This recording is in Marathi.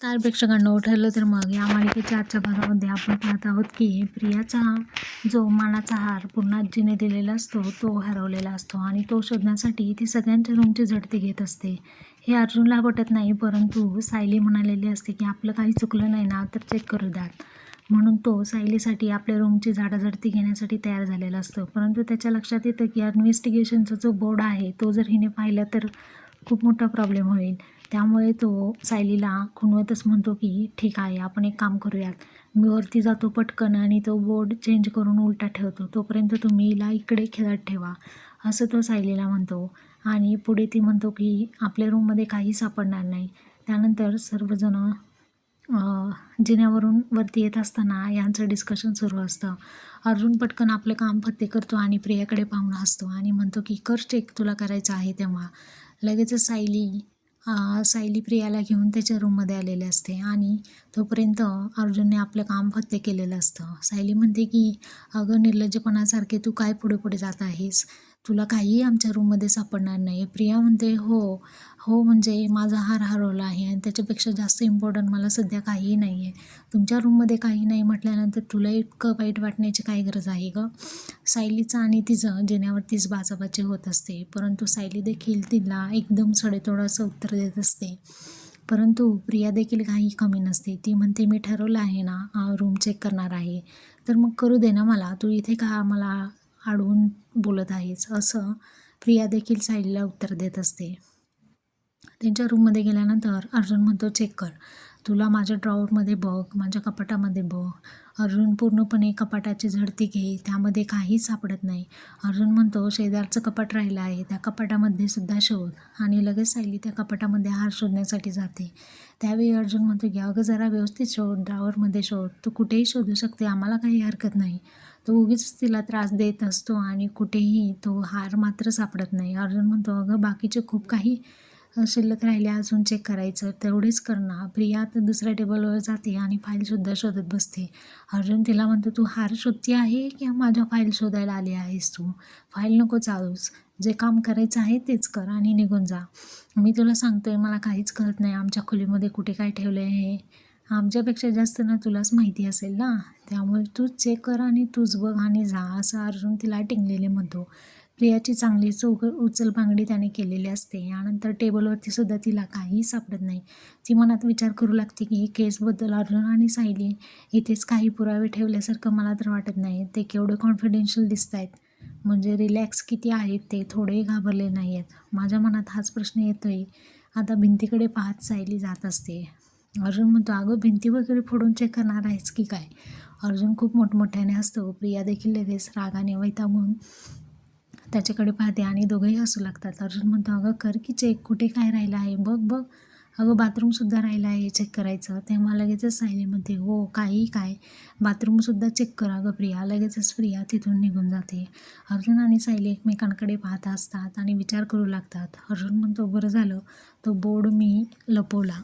तर प्रेक्षकांना ठरलं तर मग या मालिकेच्या आजच्या भागामध्ये आपण पाहत आहोत की प्रियाचा जो मानाचा हार पुन्हा आजीने दिलेला असतो तो हरवलेला असतो आणि तो शोधण्यासाठी ती सगळ्यांच्या रूमची झडती घेत असते. हे अर्जुनला पटत नाही परंतु सायली म्हणालेली असते की आपलं काही चुकलं नाही ना तर चेक करू द्यात म्हणून तो सायलीसाठी आपल्या रूमची झाडाझडती घेण्यासाठी तयार झालेला असतो. परंतु त्याच्या लक्षात येतं की इन्व्हेस्टिगेशनचा जो बोर्ड आहे तो जर हिने पाहिला तर खूप मोठा प्रॉब्लेम होईल. त्यामुळे तो सायलीला खुणवतच म्हणतो की ठीक आहे आपण एक काम करूयात. मी वरती जातो पटकन आणि तो बोर्ड चेंज करून उलटा ठेवतो. तोपर्यंत तुम्ही हिला इकडे खेळत ठेवा. असं तो सायलीला म्हणतो. आणि पुढे ती म्हणतो की आपल्या रूममध्ये काही सापडणार नाही. त्यानंतर सर्वजणं जिन्यावरून वरती येत असताना यांचं डिस्कशन सुरू असतं. अर्जुन पटकन आपलं काम फत्ते करतो आणि प्रियाकडे पाहून हसतो आणि म्हणतो की कर चेक तुला करायचं आहे तेव्हा. लगेचच सायली सायली प्रियाला घेऊन त्याच्या रूममध्ये आलेले असते आणि तोपर्यंत अर्जुनने आपलं काम फत्ते केलेलं असतं. सायली म्हणते की अगं निर्लज्जपणासारखे तू काय पुढे पुढे जात आहेस? तुला काहीही आमच्या रूममध्ये सापडणार नाही प्रिया म्हणते हो हो म्हणजे माझा हार हरवला आहे आणि त्याच्यापेक्षा जास्त इम्पॉर्टंट मला सध्या काहीही नाही आहे तुमच्या रूममध्ये काही नाही म्हटल्यानंतर तुला इतकं वाईट वाटण्याची काय गरज आहे गं? सायलीचं आणि तिचं जिन्यावरतीच बाचाबाची होत असते. परंतु सायली देखील तिला एकदम सडेतोड असं उत्तर देत असते. परंतु प्रिया देखील काही कमी नसते. ती म्हणते मी ठरवलं आहे ना रूम चेक करणार आहे. तर मग करू दे ना मला. तू इथे का मला अडवून बोलत आहेस असं प्रिया देखील सायलीला उत्तर देत असते. त्यांच्या रूममध्ये गेल्यानंतर अर्जुन म्हणतो चेक कर. तुला माझ्या ड्रॉवरमध्ये बघ माझ्या कपाटामध्ये बघ. अर्जुन पूर्णपणे कपाटाची झडती घे त्यामध्ये काहीच सापडत नाही. अर्जुन म्हणतो शेजारचं कपाट राहिलं आहे त्या कपाटामध्ये सुद्धा शोध. आणि लगेच सायली त्या कपाटामध्ये हार शोधण्यासाठी जाते. त्यावेळी अर्जुन म्हणतो की अगं जरा व्यवस्थित शोध ड्रॉवरमध्ये शोध. तू कुठेही शोधू शकते आम्हाला काही हरकत नाही. तो उगीच तिला त्रास देत असतो आणि कुठेही तो हार मात्र सापडत नाही. अर्जुन म्हणतो अगं बाकीचे खूप काही शिल्लक राहिले. अजून चेक करायचं. तेवढेच कर ना प्रिया तर दुसऱ्या टेबलवर जाते आणि फाईलसुद्धा शोधत बसते. अर्जुन तिला म्हणतो तू हार शोधते आहे किंवा माझ्या फाईल शोधायला आली आहेस तू? फाईल नको चालूस जे काम करायचं आहे तेच कर आणि निघून जा. मी तुला सांगतोय मला काहीच कळत नाही. आमच्या खोलीमध्ये कुठे काय ठेवलं आहे आमच्यापेक्षा जास्त ना तुलाच माहिती असेल ना? त्यामुळे तूच चेक कर आणि तूच बघ आणि जा असं अर्जुन तिला टिंगलेले म्हणतो. प्रियाची चांगली चौक उचल बांगडी त्याने केलेली असते. यानंतर टेबलवरती सुद्धा तिला काहीही सापडत नाही. ती मनात विचार करू लागते की केसबद्दल अर्जुन आणि सायली इथेच काही पुरावे ठेवल्यासारखं मला तर वाटत नाही. ते केवढे कॉन्फिडेन्शियल दिसत आहेत म्हणजे रिलॅक्स किती आहेत ते थोडेही घाबरले नाही आहेत माझ्या मनात हाच प्रश्न येतोय. आता भिंतीकडे पाहत सायली जात असते. अर्जुन म्हणतो अगं भिंती वगैरे फोडून चेक करणार आहेस की काय? अर्जुन खूप मोठमोठ्याने असतो प्रिया देखील लगेच रागाने वैतागून त्याच्याकडे पाहते आणि दोघंही हसू लागतात. अर्जुन म्हणतो अगं कर की चेक कुठे काय राहिलं आहे? बघ बघ. अगं बाथरूमसुद्धा राहिलं आहे. चेक करायचं. तेव्हा लगेचच सायली म्हणते हो काही काय. बाथरूमसुद्धा चेक कर अगं प्रिया. लगेचच प्रिया तिथून निघून जाते. अर्जुन आणि सायली एकमेकांकडे पाहत असतात आणि विचार करू लागतात. अर्जुन म्हणतो बरं झालं. तो बोर्ड मी लपवला.